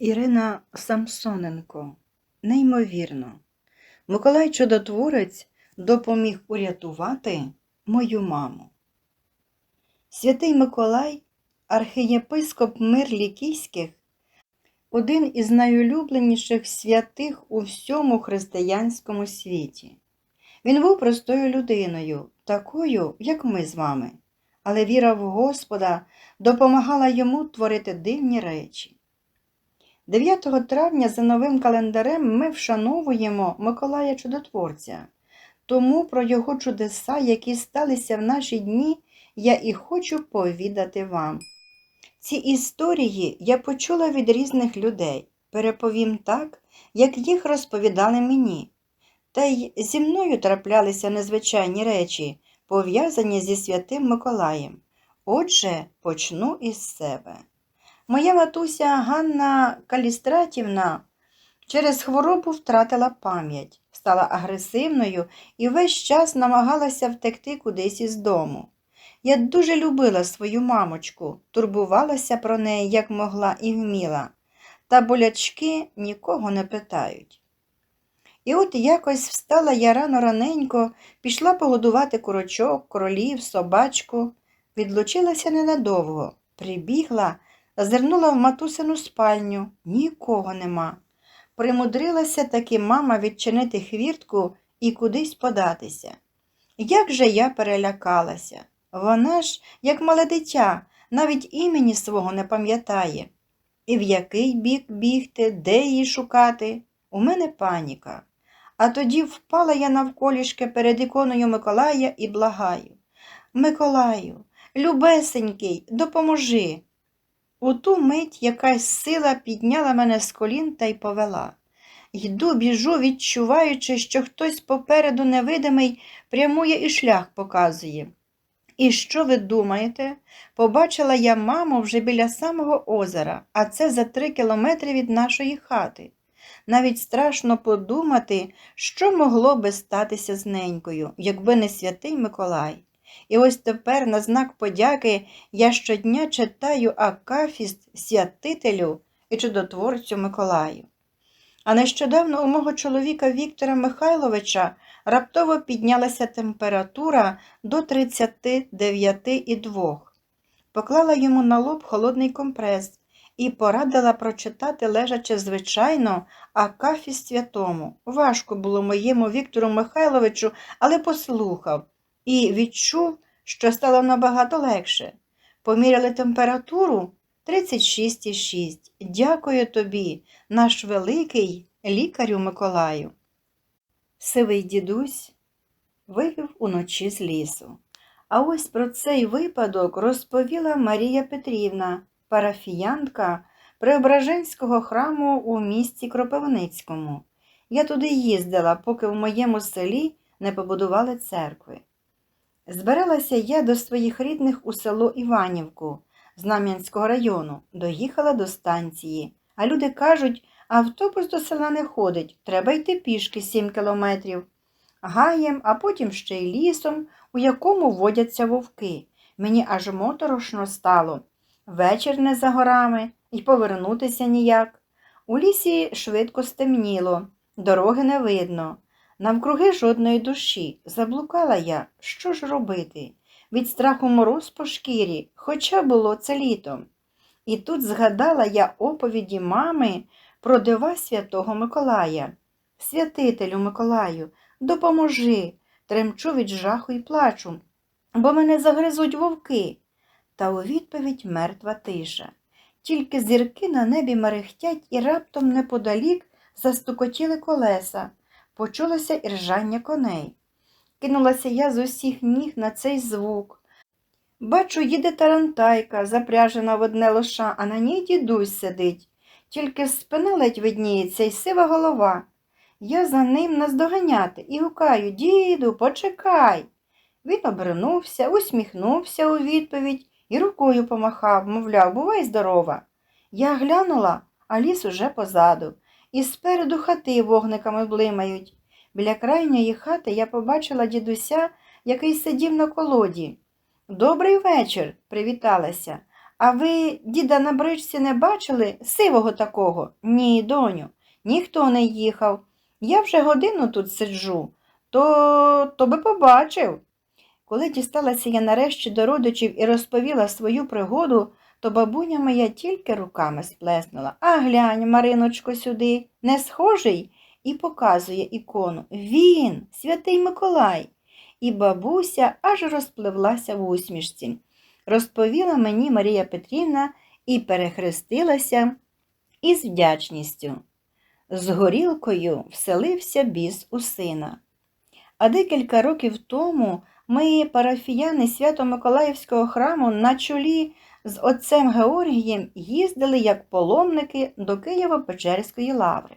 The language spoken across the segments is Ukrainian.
Ірина Самсоненко. Неймовірно. Миколай Чудотворець допоміг урятувати мою маму. Святий Миколай, архієпископ мир Лікійських, один із найулюбленіших святих у всьому християнському світі. Він був простою людиною, такою, як ми з вами, але віра в Господа допомагала йому творити дивні речі. 9 травня за новим календарем ми вшановуємо Миколая Чудотворця. Тому про його чудеса, які сталися в наші дні, я і хочу повідати вам. Ці історії я почула від різних людей, переповім так, як їх розповідали мені. Та й зі мною траплялися незвичайні речі, пов'язані зі святим Миколаєм. Отже, почну із себе. Моя матуся Ганна Калістратівна через хворобу втратила пам'ять, стала агресивною і весь час намагалася втекти кудись із дому. Я дуже любила свою мамочку, турбувалася про неї, як могла і вміла, та болячки нікого не питають. І от якось встала я рано раненько, пішла погодувати курочок, королів, собачку, відлучилася ненадовго, прибігла, зазирнула в матусину спальню, нікого нема. Примудрилася таки мама відчинити хвіртку і кудись податися. Як же я перелякалася. Вона ж, як мале дитя, навіть імені свого не пам'ятає. І в який бік бігти, де її шукати? У мене паніка. А тоді впала я навколішки перед іконою Миколая і благаю. Миколаю, любесенький, допоможи. У ту мить якась сила підняла мене з колін та й повела. Йду, біжу, відчуваючи, що хтось попереду невидимий прямує і шлях показує. І що ви думаєте? Побачила я маму вже біля самого озера, а це за три кілометри від нашої хати. Навіть страшно подумати, що могло би статися з ненькою, якби не святий Миколай. І ось тепер, на знак подяки, я щодня читаю Акафіст святителю і чудотворцю Миколаю. А нещодавно у мого чоловіка Віктора Михайловича раптово піднялася температура до 39,2. Поклала йому на лоб холодний компрес і порадила прочитати лежачи звичайно Акафіст святому. Важко було моєму Віктору Михайловичу, але послухав і відчув, що стало набагато легше. Поміряли температуру 36,6. Дякую тобі, наш великий лікарю Миколаю. Сивий дідусь вивів уночі з лісу. А ось про цей випадок розповіла Марія Петрівна, парафіянка Преображенського храму у місті Кропивницькому. Я туди їздила, поки в моєму селі не побудували церкви. Збиралася я до своїх рідних у село Іванівку Знам'янського району, доїхала до станції, а люди кажуть, автобус до села не ходить, треба йти пішки сім кілометрів. Гаєм, а потім ще й лісом, у якому водяться вовки. Мені аж моторошно стало. Вечір не за горами і повернутися ніяк. У лісі швидко стемніло, дороги не видно. Навкруги жодної душі. Заблукала я. Що ж робити? Від страху мороз по шкірі, хоча було це літом. І тут згадала я оповіді мами про дива святого Миколая. Святителю Миколаю, допоможи, тремчу від жаху і плачу, бо мене загризуть вовки. Та у відповідь мертва тиша. Тільки зірки на небі мерехтять і раптом неподалік застукотіли колеса почулося іржання коней. Кинулася я з усіх ніг на цей звук. Бачу, їде тарантайка, запряжена в одне лоша, а на ній дідусь сидить. Тільки спина ледь видніється і сива голова. Я за ним наздоганяти і гукаю Діду, почекай. Він обернувся, усміхнувся у відповідь і рукою помахав, мовляв, бувай здорова. Я глянула, а ліс уже позаду і спереду хати вогниками блимають. Біля крайньої хати я побачила дідуся, який сидів на колоді. Добрий вечір, привіталася, А ви діда на бричці не бачили сивого такого? Ні, доню, ніхто не їхав. Я вже годину тут сиджу, то, то би побачив. Коли дісталася я нарешті до родичів і розповіла свою пригоду, то бабуня моя тільки руками сплеснула. А глянь, Мариночко, сюди, не схожий? І показує ікону. Він, святий Миколай. І бабуся аж розпливлася в усмішці. Розповіла мені Марія Петрівна і перехрестилася із вдячністю. З горілкою вселився біс у сина. А декілька років тому ми, парафіяни Свято-Миколаївського храму, на чолі з отцем Георгієм їздили як паломники до Києво-Печерської лаври.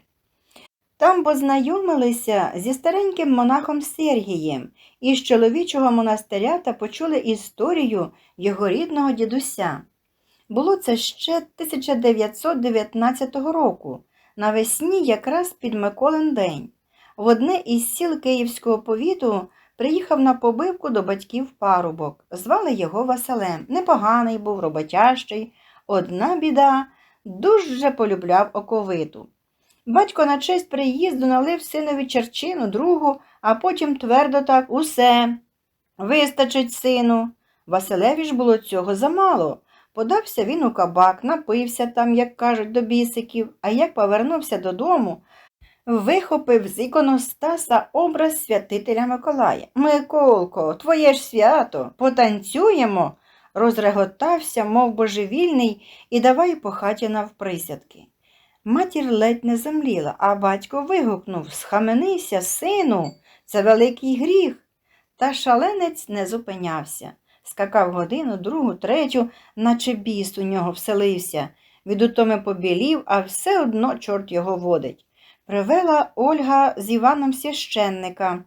Там познайомилися зі стареньким монахом Сергієм із чоловічого монастиря та почули історію його рідного дідуся. Було це ще 1919 року, навесні якраз під Миколин день. В одне із сіл Київського повіту приїхав на побивку до батьків парубок. Звали його Василем. Непоганий був, роботящий. Одна біда дуже полюбляв оковиту. Батько на честь приїзду налив синові черчину, другу, а потім твердо так усе. Вистачить сину. Василеві ж було цього замало. Подався він у кабак, напився там, як кажуть, до бісиків, а як повернувся додому, вихопив з іконостаса образ святителя Миколая. Миколко, твоє ж свято, потанцюємо, розреготався, мов божевільний, і давай по хаті навприсядки. Матір ледь не земліла, а батько вигукнув Схаменися, сину, це великий гріх. Та шаленець не зупинявся. Скакав годину, другу, третю, наче біс у нього вселився. Від утоми побілів, а все одно чорт його водить. Привела Ольга з Іваном священника.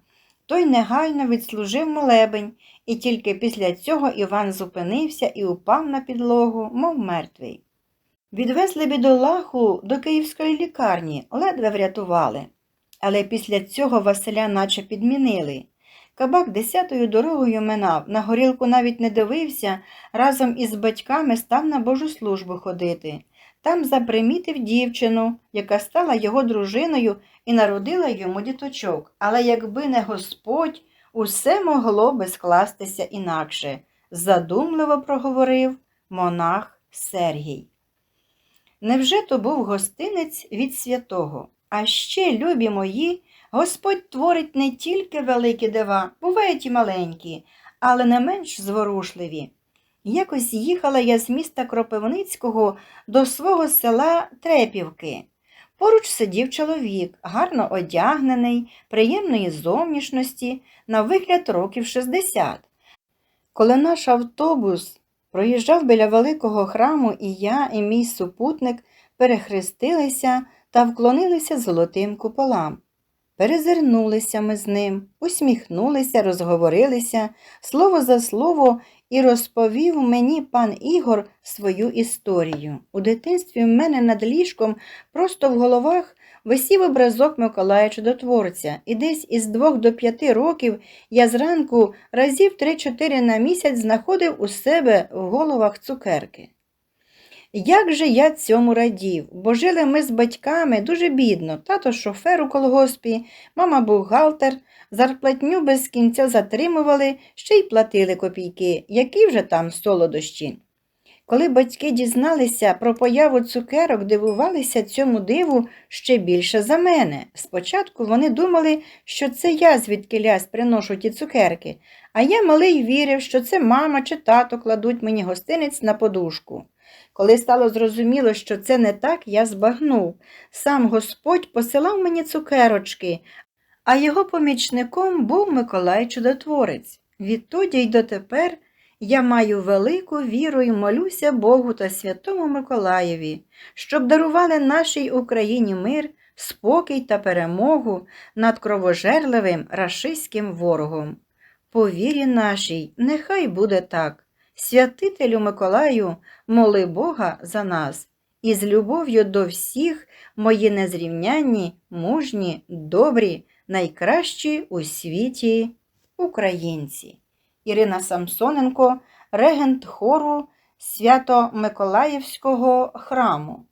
Той негайно відслужив молебень, і тільки після цього Іван зупинився і упав на підлогу, мов мертвий. Відвезли бідолаху до київської лікарні, ледве врятували. Але після цього Василя наче підмінили. Кабак десятою дорогою минав, на горілку навіть не дивився, разом із батьками став на Божу службу ходити. Там запримітив дівчину, яка стала його дружиною і народила йому діточок. Але якби не Господь, усе могло би скластися інакше, задумливо проговорив монах Сергій. Невже то був гостинець від святого? А ще, любі мої, Господь творить не тільки великі дива, бувають і маленькі, але не менш зворушливі. Якось їхала я з міста Кропивницького до свого села Трепівки. Поруч сидів чоловік, гарно одягнений, приємної зовнішності, на вигляд років 60. Коли наш автобус проїжджав біля великого храму, і я, і мій супутник перехрестилися та вклонилися золотим куполам. Перезирнулися ми з ним, усміхнулися, розговорилися, слово за слово, і розповів мені пан Ігор свою історію. У дитинстві в мене над ліжком просто в головах висів образок Миколая Чудотворця, і десь із двох до п'яти років я зранку разів три-чотири на місяць знаходив у себе в головах цукерки. Як же я цьому радів, бо жили ми з батьками дуже бідно, тато шофер у колгоспі, мама бухгалтер, зарплатню без кінця затримували, ще й платили копійки, які вже там солодощі. Коли батьки дізналися про появу цукерок, дивувалися цьому диву ще більше за мене. Спочатку вони думали, що це я звідкилясь приношу ті цукерки, а я малий вірив, що це мама чи тато кладуть мені гостинець на подушку. Коли стало зрозуміло, що це не так, я збагнув. Сам Господь посилав мені цукерочки, а його помічником був Миколай Чудотворець. Відтоді й дотепер я маю велику віру і молюся Богу та Святому Миколаєві, щоб дарували нашій Україні мир, спокій та перемогу над кровожерливим рашистським ворогом. По вірі нашій, нехай буде так. Святителю Миколаю, моли Бога за нас, і з любов'ю до всіх мої незрівнянні, мужні, добрі, найкращі у світі українці. Ірина Самсоненко, регент хору Свято-Миколаївського храму.